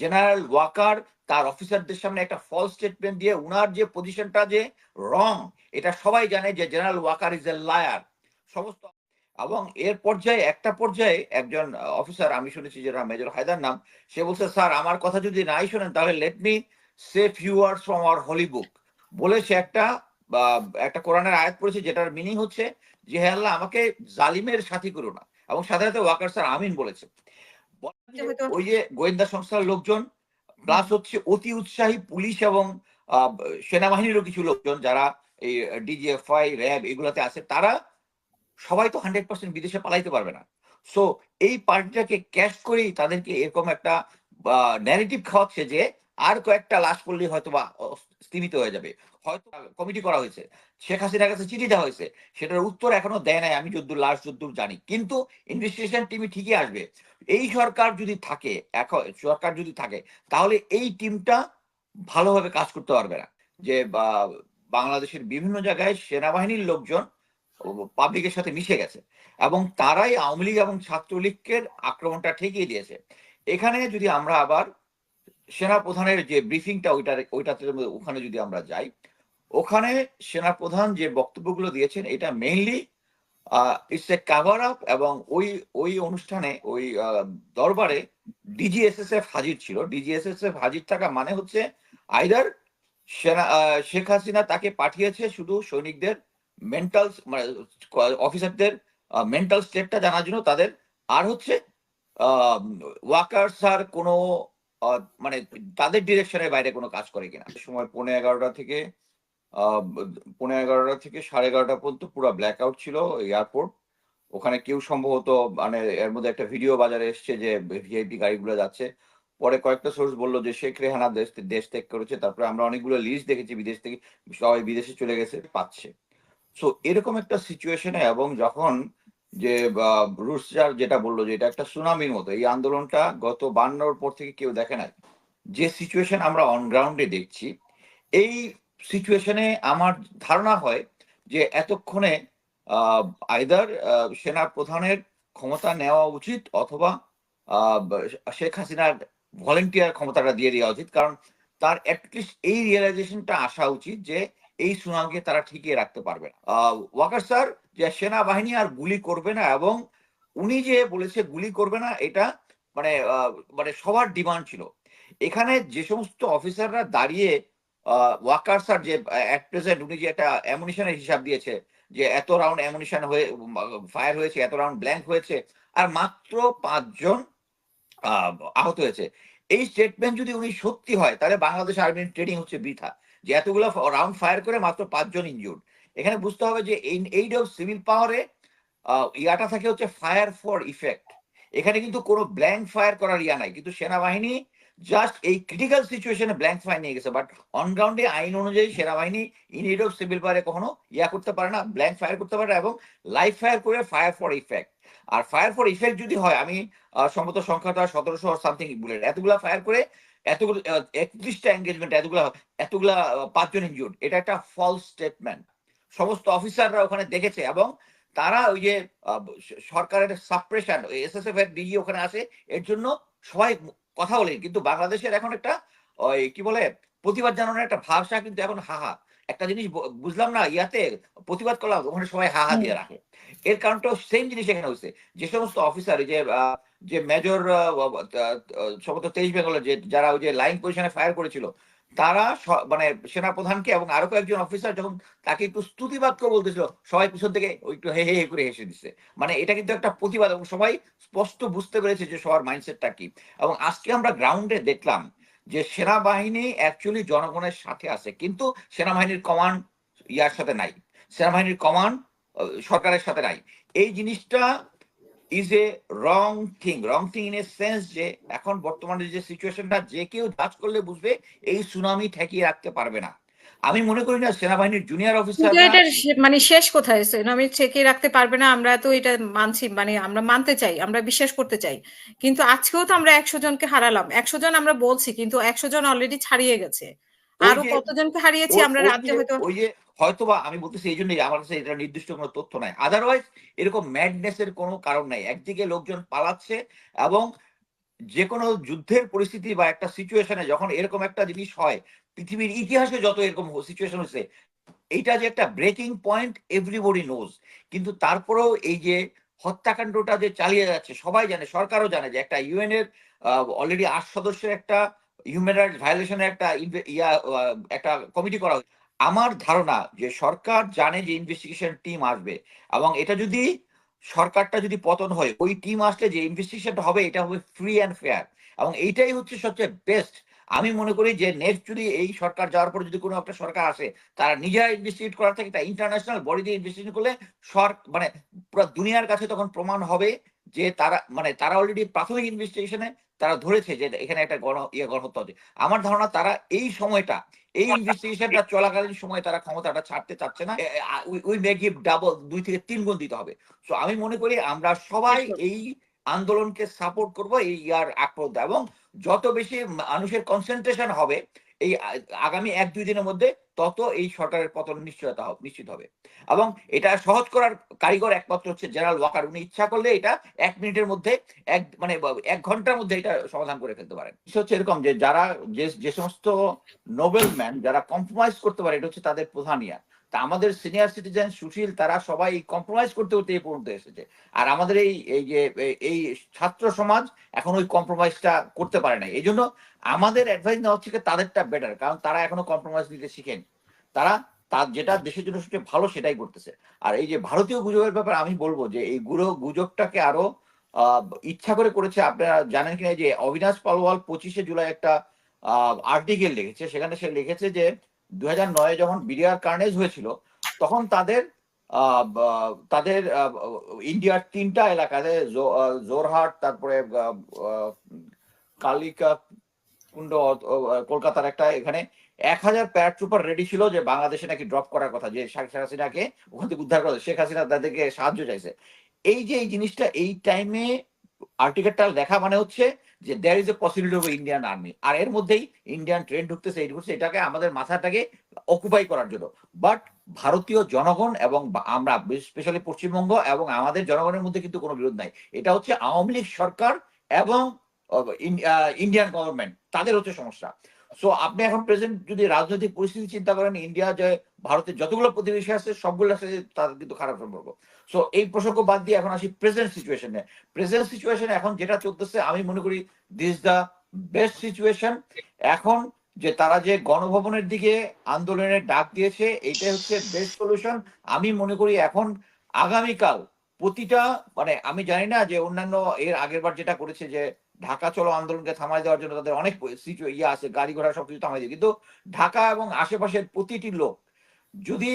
General Waker তার অফিসারদের সামনে একটা ফলস স্টেটমেন্ট দিয়ে উনার যে পজিশনটা যে রং এটা সবাই জানে যে general Waker is a liar সমস্ত এবং এর পর্যায়ে, একটা পর্যায়ে একজন অফিসার আমি শুনেছি যেটা মেজর হায়দার নাম, সে বলছে স্যার আমার কথা যদি নাই শোনেন, তাহলে let me say few words from our holy book বলে সে একটা একটা কোরআনের আয়াত পড়েছে, যেটার মিনিং হচ্ছে যে, হে আল্লাহ, আমাকে জালিমের সাথী করো না। এবং সাথে ওয়াকার স্যার আমিন বলেছে। ওই যে গোয়েন্দা সংস্থার লোকজন প্লাস হচ্ছে অতি উৎসাহী পুলিশ এবং সেনাবাহিনীরও কিছু লোকজন যারা এই র্যাব এগুলাতে আছে, তারা সবাই তো হান্ড্রেড পার্সেন্ট বিদেশে পালাইতে পারবে না। সো এই পার্টিটাকে ক্যাশ করেই তাদেরকে এরকম একটা ন্যারেটিভ খাওয়াচ্ছে যে, আর কয়েকটা লাশ পড়লেই হয়তো বা স্থিমিত হয়ে যাবে। হয়তো কমিটি করা হয়েছে। শেখ হাসিনার কাছে চিঠি দেওয়া হয়েছে। সেটার উত্তর এখনও দেয় নাই, আমি যদ্দূর, লাশ যদ্দূর জানি। কিন্তু ইনভেস্টিগেশন টিমই ঠিকই আসবে। এই সরকার যদি থাকে, এখন সরকার যদি থাকে, তাহলে এই টিমটা ভালোভাবে কাজ করতে পারবে না। যে বাংলাদেশের বিভিন্ন জায়গায় সেনাবাহিনীর লোকজন পাবলিকের সাথে মিশে গেছে। এবং তারাই আওয়ামী লীগ এবং ছাত্রলীগের আক্রমণটা ঠেকিয়ে দিয়েছে। এখানে যদি আমরা আবার সেনা প্রধানের যে ব্রিফিংটা ওইটার, ওইটাতে ওখানে যদি আমরা যাই ওখানে সেনা প্রধান যে বক্তব্যগুলো দিয়েছেন, এটা mainly it's a cover up এবং ওই ওই অনুষ্ঠানে, ওই দরবারে ডিজিএসএসএফ হাজির ছিল। ডিজিএসএসএফ হাজির থাকা মানে হচ্ছে আইদার সেনা শেখ হাসিনা তাকে পাঠিয়েছে শুধু সৈনিকদের মেন্টাল মানে অফিসারদের মেন্টাল স্টেটটা জানার জন্য তাদের, আর হচ্ছে ওয়াকার স্যার কোনো মানে তাদের ডিরেকশনের বাইরে কোনো কাজ করে কিনা। সময় পৌনে এগারোটা থেকে আহ, পৌনে এগারোটা থেকে সাড়ে এগারোটা পর্যন্ত পুরো ব্ল্যাক আউট ছিল এয়ারপোর্ট ওখানে কেউ সম্ভবত মানে এর মধ্যে একটা ভিডিও বাজারে এসছে যে ভিআইপি গাড়িগুলো যাচ্ছে। পরে কয়েকটা সোর্স বলল যে শেখ রেহানা দেশ দেশ ত্যাগ করেছে। তারপরে আমরা অনেকগুলো লিস্ট দেখেছি বিদেশ থেকে সবাই বিদেশে চলে গেছে পাচ্ছে। সো এরকম একটা সিচুয়েশনে এবং যখন যে রুশার যেটা বলল যে এটা একটা সুনামির মতো এই আন্দোলনটা গত বান্নর পর থেকে কেউ দেখে নাই। যে সিচুয়েশন আমরা অন গ্রাউন্ডে দেখছি এই সিচুয়েশনে আমার ধারণা হয় যে এতক্ষণে আইদার সেনা প্রধানের ক্ষমতা নেওয়া উচিত অথবা শেখ হাসিনার ভলেন্টিয়ার ক্ষমতাটা দিয়ে দেওয়া উচিত। কারণ তার অ্যাটলিস্ট এই রিয়েলাইজেশনটা আসা উচিত যে এই সুনামকে তারা ঠিকিয়ে রাখতে পারবে না। ওয়াকার স্যার, যে সেনাবাহিনী আর গুলি করবে না এবং উনি যে বলেছে গুলি করবে না, এটা মানে মানে সবার ডিমান্ড ছিল। এখানে যে সমস্ত অফিসাররা দাঁড়িয়ে ওয়াকার স্যার যে অ্যাট প্রেজেন্ট উনি যে একটা অ্যামুনিশনের হিসাব দিয়েছে যে এত রাউন্ড অ্যামুনিশন হয়ে ফায়ার হয়েছে এত রাউন্ড ব্ল্যাঙ্ক হয়েছে আর মাত্র পাঁচজন আহ, আহত হয়েছে। এই স্টেটমেন্ট যদি উনি সত্যি হয় তাহলে বাংলাদেশ আর্মির ট্রেনিং হচ্ছে বৃথা। যে এতগুলো রাউন্ড ফায়ার করে মাত্র পাঁচজন ইনজুর্ড এখানে বুঝতে হবে যে এইড অফ সিভিল পাওয়ারে ইয়াটা থাকে হচ্ছে ফায়ার ফর ইফেক্ট এখানে কিন্তু কোনো ব্ল্যাঙ্ক ফায়ার করার ইয়া নাই। কিন্তু সেনাবাহিনী জাস্ট এই ক্রিটিক্যাল সিচুয়েশনে ব্ল্যাঙ্ক ফায়ার নিয়ে গেছে বাট অন গ্রাউন্ডে আইন অনুযায়ী সেনাবাহিনী ইন এইড অফ সিভিল পাওয়ারে কখনো ইয়া করতে পারে না ব্ল্যাঙ্ক ফায়ার করতে পারে এবং লাইভ ফায়ার করে ফায়ার ফর ইফেক্ট আর ফায়ার ফর ইফেক্ট যদি হয়, আমি সম্ভবত সংখ্যাটা সতেরোশো সামথিং বুলেট এতগুলা ফায়ার করে এতগুলো একত্রিশটা এঙ্গেজমেন্ট এতগুলা এতগুলা পাঁচজন ইনজুর্ড এটা একটা ফলস স্টেটমেন্ট সমস্ত অফিসাররা ওখানে দেখেছে এবং তারা ওই যে সরকারের সাপ্রেশন এসএসএফ এর ডিজি ওখানে আসে, এর জন্য সবাই কথা বলেন কিন্তু বাংলাদেশের এখন একটা ওই কি বলে প্রতিবাদ জানানোর একটা ভাষা কিন্তু এখন হাহা। একটা জিনিস বুঝলাম না ইয়াতে প্রতিবাদ করলাম ওখানে সবাই হাহা দিয়ে রাখে। এর কারণটা সেম জিনিস এখানে হচ্ছে যে সমস্ত অফিসার যে আহ, যে মেজর সম্ভবত তেইশ বেঙ্গলের যে যারা ওই যে লাইন পজিশনে ফায়ার করেছিল তারা মানে সেনা প্রধানকে এবং আরও কয়েকজন অফিসার যখন তাকে একটু স্তুতিবাদ করে বলতেছিল, সবাই পিছন থেকে একটু হে হে করে হেসে দিচ্ছে মানে এটা কিন্তু একটা প্রতিবাদ এবং সবাই স্পষ্ট বুঝতে পেরেছে যে সবার মাইন্ডসেটটা কি। এবং আজকে আমরা গ্রাউন্ডে দেখলাম যে সেনাবাহিনী অ্যাকচুয়ালি জনগণের সাথে আছে, কিন্তু সেনাবাহিনীর কমান্ড ইয়ার সাথে নাই। সেনাবাহিনীর কমান্ড সরকারের সাথে নাই। এই জিনিসটা is a wrong thing wrong thing in a sense যে এখন বর্তমানে যে সিচুয়েশনটা যে কেউ জাজ করলে বুঝবে এই সুনামি ঠেকিয়ে রাখতে পারবে না। আমি মনে করি না সেনাবাহিনীর জুনিয়র অফিসার মানে শেষ কোথায়? আমি চেকে রাখতে পারবে না, আমরা তো এটা মানছি মানে আমরা মানতে চাই, আমরা বিশ্বাস করতে চাই। কিন্তু আজকেও তো আমরা একশো জনকে হারালাম। একশো জন আমরা বলছি, কিন্তু একশো জন অলরেডি ছাড়িয়ে গেছে। আরও কতজনকে হারিয়েছি আমরা রাজ্যে হয়তো ওই যে হয়তোবা আমি বলতেছি এই জন্যই আমার কাছে এটা নির্দিষ্ট কোনো তথ্য নাই। আদারওয়াইজ এরকম ম্যাডনেস এর কোনো কারণ নাই। একদিকে লোকজন পালাচ্ছে এবং যে কোনো যুদ্ধের পরিস্থিতি বা একটা সিচুয়েশনে যখন এরকম একটা জিনিস হয় পৃথিবীর ইতিহাসে যত এরকম সিচুয়েশন হয়েছে এইটা যে একটা ব্রেকিং পয়েন্ট এভরিবডি নোজ কিন্তু তারপরেও এই যে হত্যাকাণ্ডটা যে চালিয়ে যাচ্ছে সবাই জানে সরকারও জানে যে একটা ইউএন এর অলরেডি আট সদস্যের একটা হিউম্যান রাইটস ভায়োলেশনের একটা ইয়া একটা কমিটি করা হয়েছে। আমার ধারণা যে সরকার জানে যে ইনভেস্টিগেশন টিম আসবে এবং এটা যদি সরকারটা যদি পতন হয়, ওই টিম আসলে যে ইনভেস্টিগেশনটা হবে, এটা হবে ফ্রি অ্যান্ড ফেয়ার এবং এইটাই হচ্ছে সবচেয়ে বেস্ট আমি মনে করি যে নেক্সট যদি এই সরকার যাওয়ার পরে যদি কোনো একটা সরকার আসে, তারা নিজেরা ইনভেস্টিগেট করার থেকে একটা ইন্টারন্যাশনাল বডি দিয়ে ইনভেস্টিগেট করলে সর মানে পুরো দুনিয়ার কাছে তখন প্রমাণ হবে যে তারা মানে তারা অলরেডি প্রাথমিক ইনভেস্টিগেশনে তারা ধরেছে যে এখানে একটা গণ ইয়ে গণহত্যা হচ্ছে। আমার ধারণা তারা এই সময়টা এই ইনভেস্টিগেশনটা চলাকালীন সময় তারা ক্ষমতাটা ছাড়তে চাচ্ছে না। উই মে গিভ ডাবল দুই থেকে তিন গুণ দিতে হবে। সো আমি মনে করি আমরা সবাই এই আন্দোলনকে সাপোর্ট করব এই ইয়ার আক্রোধ এবং যত বেশি মানুষের কনসেন্ট্রেশন হবে এই আগামী এক দুই দিনের মধ্যে তত এই সরকারের পতন নিশ্চয়তা নিশ্চিত হবে। এবং এটা সহজ করার কারিগর একমাত্র হচ্ছে জেনারেল ওয়াকার। উনি ইচ্ছা করলে এটা এক মিনিটের মধ্যে, এক মানে এক ঘণ্টার মধ্যে এটা সমাধান করে ফেলতে পারেন। হচ্ছে এরকম যে যারা যে যে সমস্ত নোবেল ম্যান যারা কম্প্রোমাইজ করতে পারে, এটা হচ্ছে তাদের প্রধান ইয়ার। তা আমাদের সিনিয়র সিটিজেন সুশীল, তারা সবাই কম্প্রোমাইজ করতে করতে এই পর্যন্ত এসেছে। আর আমাদের এই এই যে এই ছাত্র সমাজ এখন ওই কম্প্রোমাইজটা করতে পারে না এই জন্য আমাদের অ্যাডভাইস নেওয়া হচ্ছে তাদেরটা বেটার কারণ তারা এখনও কম্প্রোমাইজ নিতে শিখেনি। তারা তার যেটা দেশের জন্য সবচেয়ে ভালো সেটাই করতেছে। আর এই যে ভারতীয় গুজবের ব্যাপারে আমি বলব যে এই গুলো গুজবটাকে আরও ইচ্ছা করে করেছে, আপনারা জানেন কিনা যে অবিনাশ পালওয়াল পঁচিশে জুলাই একটা আর্টিকেল লিখেছে, সেখানে সে লিখেছে যে দু নয় যখন বিডিআর কার্নেজ হয়েছিল, তখন তাদের তাদের ইন্ডিয়ার তিনটা এলাকাতে জোরহাট, তারপরে কালিকা কুণ্ড কলকাতার একটা এখানে এক হাজার প্যারাট্রুপার রেডি ছিল যে বাংলাদেশে নাকি ড্রপ করার কথা, যে শেখ হাসিনাকে ওখান থেকে উদ্ধার করা শেখ হাসিনা তাদেরকে সাহায্য চাইছে। এই যে এই জিনিসটা, এই টাইমে আর্টিকেলটা দেখা মানে হচ্ছে যে there is a possibility of Indian army আর এর মধ্যেই ইন্ডিয়ান ট্রেন ঢুকতেছে, এই ঢুকছে এটাকে আমাদের মাথাটাকে অকুপাই করার জন্য। বাট ভারতীয় জনগণ এবং আমরা স্পেশালি পশ্চিমবঙ্গ এবং আমাদের জনগণের মধ্যে কিন্তু কোনো বিরোধ নাই। এটা হচ্ছে আওয়ামী লীগ সরকার এবং ইন্ডিয়ান গভর্নমেন্ট তাদের হচ্ছে সমস্যা। সো আপনি এখন প্রেজেন্ট যদি রাজনৈতিক পরিস্থিতি চিন্তা করেন ইন্ডিয়া যে ভারতের যতগুলো প্রতিবেশী আছে সবগুলোর সাথে তাদের কিন্তু খারাপ সম্পর্ক। সো এই প্রসঙ্গ বাদ দিয়ে এখন আসি প্রেজেন্ট সিচুয়েশনে প্রেজেন্ট সিচুয়েশনে এখন যেটা চলতেছে, আমি মনে করি দিস দ্য বেস্ট সিচুয়েশন এখন যে তারা যে গণভবনের দিকে আন্দোলনের ডাক দিয়েছে এইটাই হচ্ছে বেস্ট সলিউশন আমি মনে করি এখন আগামীকাল প্রতিটা মানে আমি জানি না যে অন্যান্য এর আগের বার যেটা করেছে যে ঢাকা চলো আন্দোলনকে থামাই দেওয়ার জন্য তাদের অনেক ইয়ে আছে, গাড়ি ঘোড়া সবকিছু থামাই দিয়ে। কিন্তু ঢাকা এবং আশেপাশের প্রতিটি লোক যদি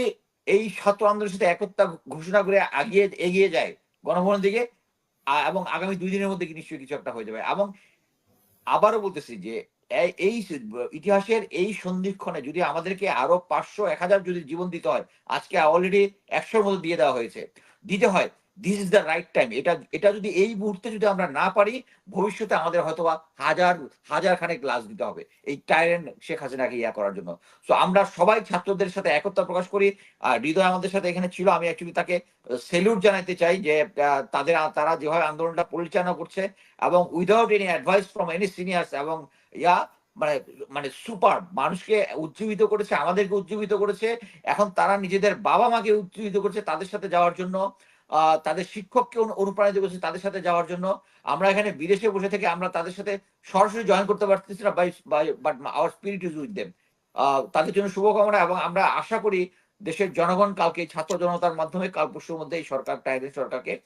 এই ছাত্র আন্দোলনের সাথে একতা ঘোষণা করে আগিয়ে, এগিয়ে যায় গণভবনের দিকে এবং আগামী দুই দিনের মধ্যে নিশ্চয়ই কিছু একটা হয়ে যাবে। এবং আবারও বলতেছি যে এই ইতিহাসের এই সন্ধিক্ষণে যদি আমাদেরকে আরও পাঁচশো, এক হাজার যদি জীবন দিতে হয়, আজকে অলরেডি একশোর মতো দিয়ে দেওয়া হয়েছে। দিতে হয়। This is the right time এটা এটা যদি এই মুহূর্তে যদি আমরা না পারি, ভবিষ্যতে আমাদের হয়তোবা হাজার হাজার খানেক লাশ দিতে হবে। এই টাইরেন শেখ হাসিনাকে ইয়া করার জন্য। তো আমরা সবাই ছাত্রদের সাথে একতা প্রকাশ করি। আর হৃদয় আমাদের সাথে এখানে ছিল। আমি অ্যাকচুয়ালি তাকে সেলুট জানাতে চাই যে তাদের, তারা যেভাবে আন্দোলনটা পরিচালনা করছে এবং without any advice from any seniors এবং ইয়া মানে মানে সুপার মানুষকে উজ্জীবিত করেছে, আমাদেরকে উজ্জীবিত করেছে। এখন তারা নিজেদের বাবা মাকে উজ্জীবিত করছে তাদের সাথে যাওয়ার জন্য। তাদের শিক্ষককে অনু- অনুপ্রাণিত করছে তাদের সাথে যাওয়ার জন্য। আমরা এখানে বিদেশে বসে থেকে আমরা তাদের সাথে সরাসরি জয়েন করতে পারতেছি না by but our spirit is with them তাদের জন্য শুভকামনা এবং আমরা আশা করি দেশের জনগণ কালকে ছাত্র জনতার মাধ্যমে কাল পরশুর মধ্যে এই সরকার, টাইডেন সরকারকে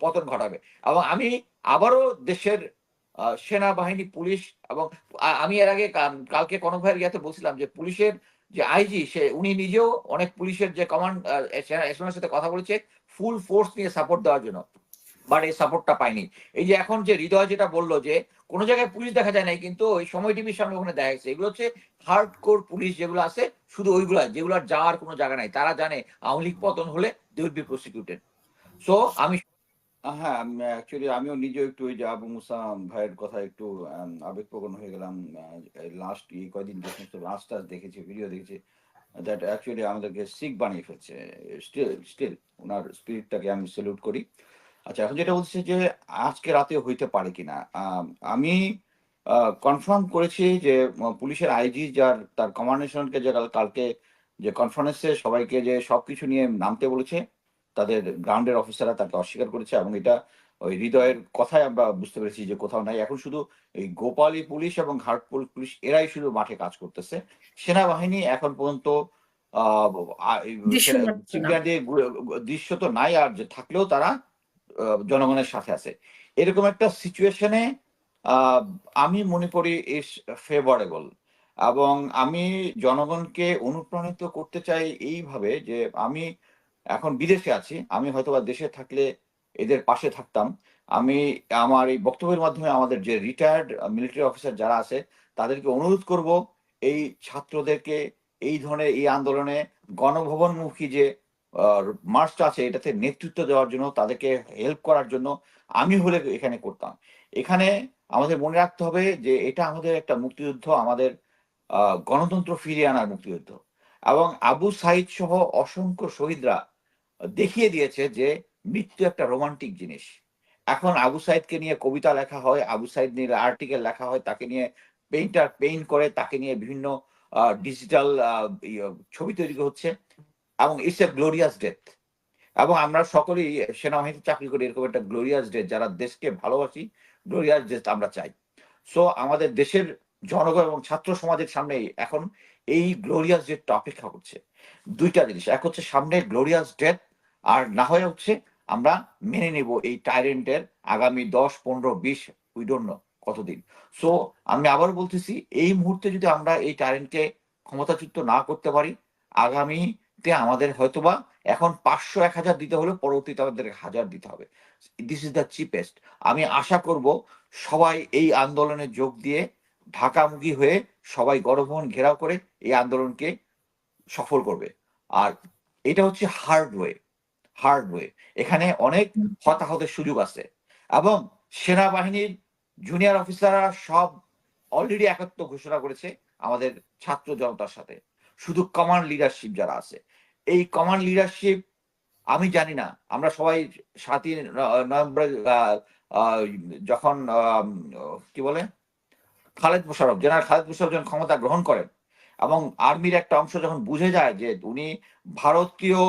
পতন ঘটাবে। এবং আমি আবারও দেশের সেনাবাহিনী, পুলিশ এবং আমি এর আগে কালকে কনক ভাইয়ের ইয়াতে বলছিলাম যে পুলিশের যে আইজি সে উনি নিজেও অনেক পুলিশের যে কমান্ড এসএমের সাথে কথা বলেছে ফুল ফোর্স নিয়ে সাপোর্ট দেওয়ার জন্য। বাট এই সাপোর্টটা পাইনি এই যে এখন যে হৃদয় যেটা বলল যে, কোনো জায়গায় পুলিশ দেখা যায় নাই, কিন্তু ওই সময় টিভির সামনে ওখানে দেখা গেছে। এগুলো হচ্ছে হার্ড কোর পুলিশ যেগুলো আছে, শুধু ওইগুলো, যেগুলো যাওয়ার কোনো জায়গা নাই। তারা জানে আওয়ামী লীগ পতন হলে they will be prosecuted so আমি হ্যাঁ অ্যাকচুয়ালি আমিও নিজেও একটু ওই যে আবু মুসা ভাইয়ের কথা একটু আবেগপ্রবণ হয়ে গেলাম লাস্ট এই কয়দিন যে সমস্ত লাস্ট টাস দেখেছি ভিডিও দেখেছি দ্যাট অ্যাকচুয়ালি আমাদেরকে সিক বানিয়ে ফেলছে। স্টিল স্টিল ওনার স্পিরিটটাকে আমি স্যালুট করি। আচ্ছা এখন যেটা বলছে যে আজকে রাতে হইতে পারে কিনা আমি কনফার্ম করেছি যে পুলিশের আইজি যার, তার কমান্ডেশনকে যে কালকে, যে কনফারেন্সে সবাইকে যে সবকিছু নিয়ে নামতে বলেছে তাদের গ্রাউন্ডের অফিসাররা তাকে অস্বীকার করেছে এবং এটা ওই হৃদয়ের কথাই আমরা বুঝতে পেরেছি যে কোথাও নাই। এখন শুধু এই গোপালী পুলিশ এবং ঘাটপুর পুলিশ এরাই শুধু মাঠে কাজ করতেছে। সেনাবাহিনী এখন পর্যন্ত দৃশ্য তো নাই আর যে থাকলেও তারা জনগণের সাথে আছে। এরকম একটা সিচুয়েশনে আমি মনে করি ইস ফেভারেবল এবং আমি জনগণকে অনুপ্রাণিত করতে চাই এইভাবে যে আমি এখন বিদেশে আছি। আমি হয়তোবা দেশে থাকলে এদের পাশে থাকতাম। আমি আমার এই বক্তব্যের মাধ্যমে আমাদের যে রিটায়ার্ড মিলিটারি অফিসার যারা আছে, তাদেরকে অনুরোধ করব এই ছাত্রদেরকে এই ধরনের এই আন্দোলনে গণভবনমুখী যে মার্চটা আছে, এটাতে নেতৃত্ব দেওয়ার জন্য, তাদেরকে হেল্প করার জন্য আমি হলে এখানে করতাম। এখানে আমাদের মনে রাখতে হবে যে, এটা আমাদের একটা মুক্তিযুদ্ধ, আমাদের গণতন্ত্র ফিরিয়ে আনার মুক্তিযুদ্ধ। এবং আবু সাইদ সহ অসংখ্য শহীদরা দেখিয়ে দিয়েছে যে মৃত্যু একটা রোমান্টিক জিনিস। এখন আবু সাইদকে নিয়ে কবিতা লেখা হয়, আবু সাইদ নিয়ে আর্টিকেল লেখা হয়, তাকে নিয়ে পেইন্টার পেইন্ট করে, তাকে নিয়ে বিভিন্ন ডিজিটাল ছবি তৈরি হচ্ছে এবং ইটস এ গ্লোরিয়াস ডেথ এবং আমরা সকলেই সেনাবাহিনীতে চাকরি করি, এরকম একটা গ্লোরিয়াস ডেথ যারা দেশকে ভালোবাসি গ্লোরিয়াস ডেথ আমরা চাই। সো আমাদের দেশের জনগণ এবং ছাত্র সমাজের সামনে এখন এই গ্লোরিয়াস ডেটটা অপেক্ষা করছে দুইটা জিনিস। এক হচ্ছে সামনে গ্লোরিয়াস ডেথ আর না হয়ে হচ্ছে আমরা মেনে নেব এই টাইরেন্টের আগামী দশ, পনেরো, বিশ উই ডোন্ট নো কতদিন। সো আমি আবার বলতেছি, এই মুহূর্তে যদি আমরা এই টাইরেন্টকে ক্ষমতাচ্যুত না করতে পারি, আগামীতে আমাদের হয়তোবা এখন পাঁচশো, এক হাজার দিতে হলে পরবর্তীতে আমাদের হাজার দিতে হবে। দিস ইজ দ্য চিপেস্ট আমি আশা করব সবাই এই আন্দোলনে যোগ দিয়ে ঢাকামুখী হয়ে সবাই গণভবন ঘেরাও করে এই আন্দোলনকে সফল করবে। আর এটা হচ্ছে হার্ড ওয়ে হার্ড ওয়ে এখানে অনেক হতাহতের সুযোগ আছে। এবং সেনাবাহিনীর জুনিয়র অফিসাররা সব অলরেডি একাত্ম ঘোষণা করেছে আমাদের ছাত্র জনতার সাথে। শুধু কমান্ড লিডারশিপ যারা আছে। এই কমান্ড লিডারশিপ আমি জানি না, আমরা সবাই সাতই নভেম্বর যখন কি বলে? খালেদ মোশারফ, জেনারেল খালেদ মোশারফ যখন ক্ষমতা গ্রহণ করেন এবং আর্মির একটা অংশ যখন বুঝে যায় যে উনি ভারতীয়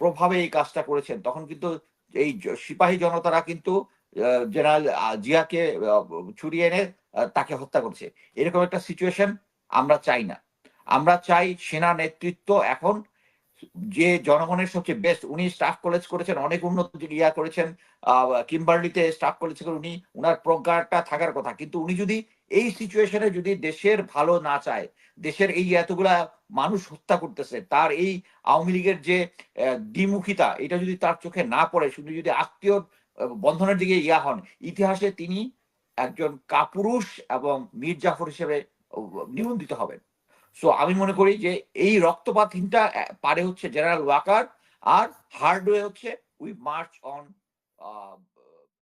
প্রভাবে এই কাজটা করেছেন, তখন কিন্তু এই সিপাহী জনতারা কিন্তু জেনারেল জিয়াকে ছুরিয়ে এনে তাকে হত্যা করছে। এরকম একটা সিচুয়েশন আমরা চাই না। আমরা চাই সেনা নেতৃত্ব এখন যে জনগণের সবচেয়ে বেস্ট উনি স্টাফ কলেজ করেছেন, অনেক উন্নত ইয়া করেছেন কিম্বার্লিতে স্টাফ কলেজ করে উনি, উনার প্রজ্ঞাটা থাকার কথা। কিন্তু উনি যদি এই সিচুয়েশনে যদি দেশের ভালো না চায়, দেশের এই এতগুলা মানুষ হত্যা করতেছে, তার এই আওয়ামী লীগের যে দ্বিমুখিতা, এটা যদি তার চোখে না পড়ে, শুধু যদি আত্মীয় বন্ধনের দিকে ইয়া হন, ইতিহাসে তিনি একজন কাপুরুষ এবং মীর জাফর হিসেবে নিবন্ধিত হবেন। সো আমি মনে করি যে এই রক্তপাতহীনটা পারে হচ্ছে জেনারেল ওয়াকার আর হার্ডওয়ে হচ্ছে উই মার্চ অন